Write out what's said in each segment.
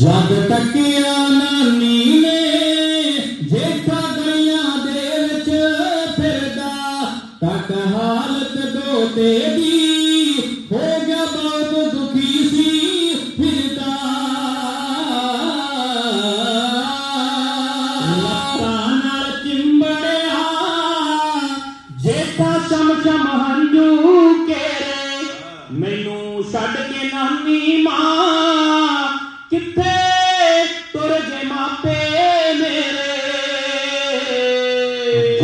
जग तकिया नानी ने जेठा गलिया दे विच फिरदा, तक हालत हो गया बहुत दुखी सी फिरदा। हंजू मैनू छड़ के नानी माँ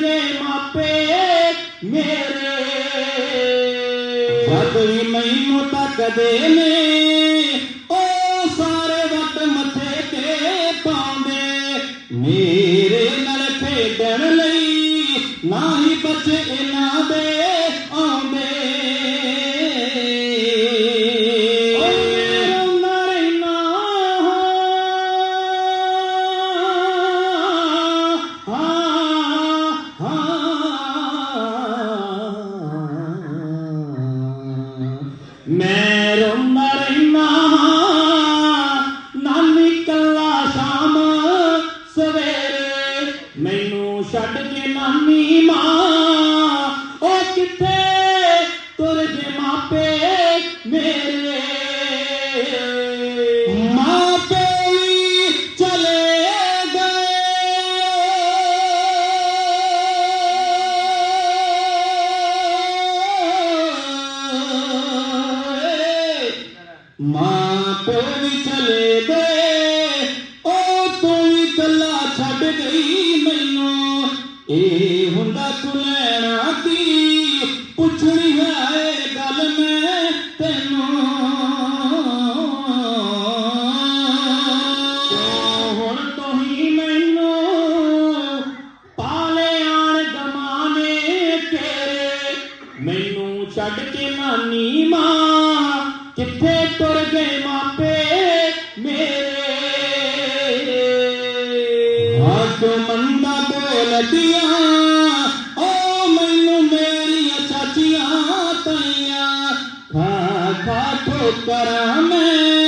दे मापे मेरे। बदरी महीनों तक दे सारे वक्त मथे ते पांदे। मेरे ਮੈਂ ਰੋਂਦਾ ਰਹਿਣਾ ਨਾਨੀ ਕੱਲਾ ਸ਼ਾਮ ਸਵੇਰੇ ਮੈਨੂੰ ਛੱਡ ਕੇ ਨਾਨੀ ਮਾਂ भी चले गए। ओ, तू भी कला छड़ गई मैनू। ए, हुंदा तू लेना दी पुछनी है गल मैं तेनू। मैनू छड़ के मानी माँ कि तुर गए को मंदा बोल ओ मैनू मेरिया सचिया तैया खा खा ठोकरा मैं।